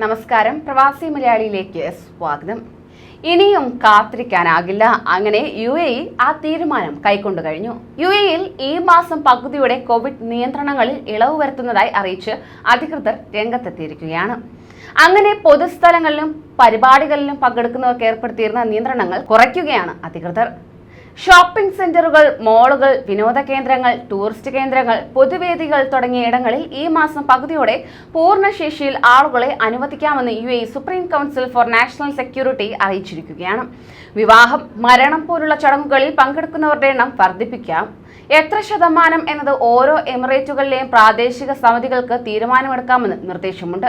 നമസ്കാരം. പ്രവാസി മലയാളിയിലേക്ക് സ്വാഗതം. ഇനിയും കാത്തിരിക്കാനാകില്ല. അങ്ങനെ യു എ ഇ ആ തീരുമാനം കൈക്കൊണ്ടു കഴിഞ്ഞു. യു എയിൽ ഈ മാസം പകുതിയോടെ കോവിഡ് നിയന്ത്രണങ്ങളിൽ ഇളവ് വരുത്തുന്നതായി അറിയിച്ച് അധികൃതർ രംഗത്തെത്തിയിരിക്കുകയാണ്. അങ്ങനെ പൊതുസ്ഥലങ്ങളിലും പരിപാടികളിലും പങ്കെടുക്കുന്നവർക്ക് ഏർപ്പെടുത്തിയിരുന്ന നിയന്ത്രണങ്ങൾ കുറയ്ക്കുകയാണ് അധികൃതർ. ഷോപ്പിംഗ് സെന്ററുകൾ മോളുകൾ വിനോദ കേന്ദ്രങ്ങൾ ടൂറിസ്റ്റ് കേന്ദ്രങ്ങൾ പൊതുവേദികൾ തുടങ്ങിയ ഇടങ്ങളിൽ ഈ മാസം പകുതിയോടെ പൂർണശേഷിയിൽ ആളുകളെ അനുവദിക്കാമെന്ന് U A supreme council for national security അറിയിച്ചിരിക്കുകയാണ്. വിവാഹം മരണം പോലുള്ള ചടങ്ങുകളിൽ പങ്കെടുക്കുന്നവരുടെ എണ്ണം വർദ്ധിപ്പിക്കാം. എത്ര ശതമാനം എന്നത് ഓരോ എമിറേറ്റുകളിലെയും പ്രാദേശിക സമിതികൾക്ക് തീരുമാനമെടുക്കാമെന്ന് നിർദ്ദേശമുണ്ട്.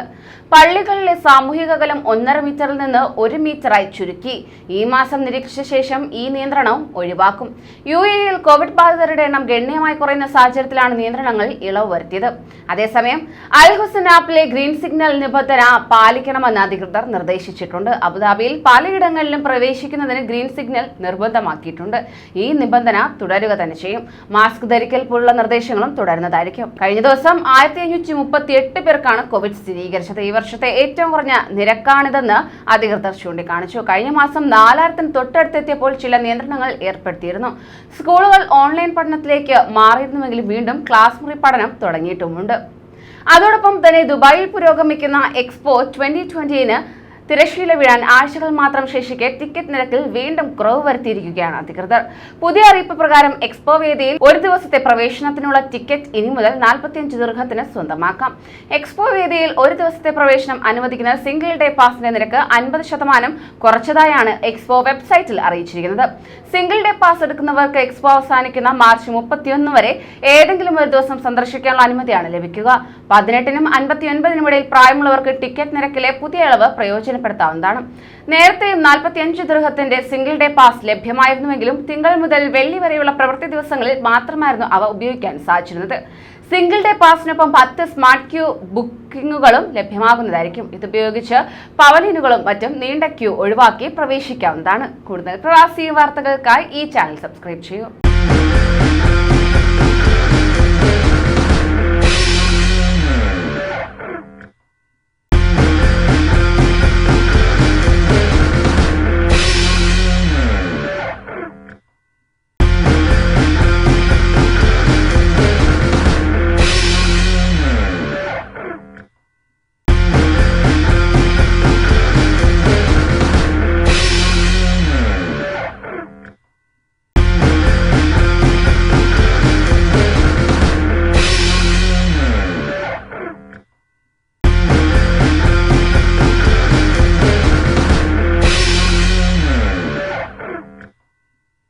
പള്ളികളിലെ സാമൂഹിക അകലം ഒന്നര മീറ്ററിൽ നിന്ന് ഒരു മീറ്ററായി ചുരുക്കി. ഈ മാസം നിരീക്ഷിച്ച ശേഷം ഈ നിയന്ത്രണവും ഒഴിവാക്കും. യു എയിൽ കോവിഡ് ബാധിതരുടെ എണ്ണം ഗണ്യമായി കുറയുന്ന സാഹചര്യത്തിലാണ് നിയന്ത്രണങ്ങൾ ഇളവ് വരുത്തിയത്. അതേസമയം അൽ ഹുസൻ ആപ്പിലെ ഗ്രീൻ സിഗ്നൽ നിബന്ധന പാലിക്കണമെന്ന് അധികൃതർ നിർദ്ദേശിച്ചിട്ടുണ്ട്. അബുദാബിയിൽ പലയിടങ്ങളിലും പ്രവേശിക്കുന്നതിന് ഗ്രീൻ സിഗ്നൽ നിർബന്ധമാക്കിയിട്ടുണ്ട്. ഈ നിബന്ധന തുടരുക തന്നെ ചെയ്യും. മാസ്ക് ധരിക്കൽ പോലുള്ള നിർദ്ദേശങ്ങളും തുടരുന്നതായിരിക്കും. കഴിഞ്ഞ ദിവസം ആയിരത്തി അഞ്ഞൂറ്റി മുപ്പത്തി എട്ട് പേർക്കാണ് കോവിഡ് സ്ഥിരീകരിച്ചത്. ഈ വർഷത്തെ ഏറ്റവും കുറഞ്ഞ നിരക്കാണിതെന്ന് അധികൃതർ ചൂണ്ടിക്കാണിച്ചു. കഴിഞ്ഞ മാസം നാലായിരത്തിന് തൊട്ടടുത്തെത്തിയപ്പോൾ ചില നിയന്ത്രണങ്ങൾ ഏർപ്പെടുത്തിയിരുന്നു. സ്കൂളുകൾ ഓൺലൈൻ പഠനത്തിലേക്ക് മാറിയിരുന്നുവെങ്കിലും വീണ്ടും ക്ലാസ് മുറി പഠനം തുടങ്ങിയിട്ടുമുണ്ട്. അതോടൊപ്പം തന്നെ ദുബായിൽ പുരോഗമിക്കുന്ന എക്സ്പോ ട്വന്റി ട്വന്റിന് തിരശ്ശീല വീഴാൻ ആഴ്ചകൾ മാത്രം ശേഷിക്കെ ടിക്കറ്റ് നിരക്കിൽ വീണ്ടും കുറവ് വരുത്തിയിരിക്കുകയാണ് അധികൃതർ. പുതിയ അറിയിപ്പ് പ്രകാരം എക്സ്പോ വേദിയിൽ ഒരു ദിവസത്തെ പ്രവേശനത്തിനുള്ള ടിക്കറ്റ് ഇനി മുതൽ നാൽപ്പത്തിയഞ്ച് ദീർഘത്തിന് സ്വന്തമാക്കാം. എക്സ്പോ വേദിയിൽ ഒരു ദിവസത്തെ പ്രവേശനം അനുവദിക്കുന്ന സിംഗിൾ ഡേ പാസിന്റെ നിരക്ക് അൻപത് ശതമാനം കുറച്ചതായാണ് എക്സ്പോ വെബ്സൈറ്റിൽ അറിയിച്ചിരിക്കുന്നത്. സിംഗിൾ ഡേ പാസ് എടുക്കുന്നവർക്ക് എക്സ്പോ അവസാനിക്കുന്ന മാർച്ച് മുപ്പത്തിയൊന്ന് വരെ ഏതെങ്കിലും ഒരു ദിവസം സന്ദർശിക്കാനുള്ള അനുമതിയാണ് ലഭിക്കുക. പതിനെട്ടിനും അൻപത്തിയൊൻപതിനും ഇടയിൽ പ്രായമുള്ളവർക്ക് ടിക്കറ്റ് നിരക്കിലെ പുതിയ ഇളവ് പ്രയോജനപ്പെടുത്താവുന്നതാണ് നേരത്തെ നാൽപ്പത്തിയഞ്ച് ദൃഹത്തിന്റെ സിംഗിൾ ഡേ പാസ് ലഭ്യമായിരുന്നുവെങ്കിലും തിങ്കൾ മുതൽ വെള്ളി വരെയുള്ള പ്രവൃത്തി ദിവസങ്ങളിൽ മാത്രമായിരുന്നു അവ ഉപയോഗിക്കാൻ സാധിച്ചിരുന്നത്. സിംഗിൾ ഡേ പാസിനൊപ്പം പത്ത് സ്മാർട്ട് ക്യൂ ബുക്കിംഗുകളും ലഭ്യമാകുന്നതായിരിക്കും. ഇതുപയോഗിച്ച് പവലിനുകളും മറ്റും നീണ്ട ക്യൂ ഒഴിവാക്കി പ്രവേശിക്കാവുന്നതാണ്. കൂടുതൽ പ്രവാസി വാർത്തകൾക്കായി ഈ ചാനൽ സബ്സ്ക്രൈബ് ചെയ്യൂ.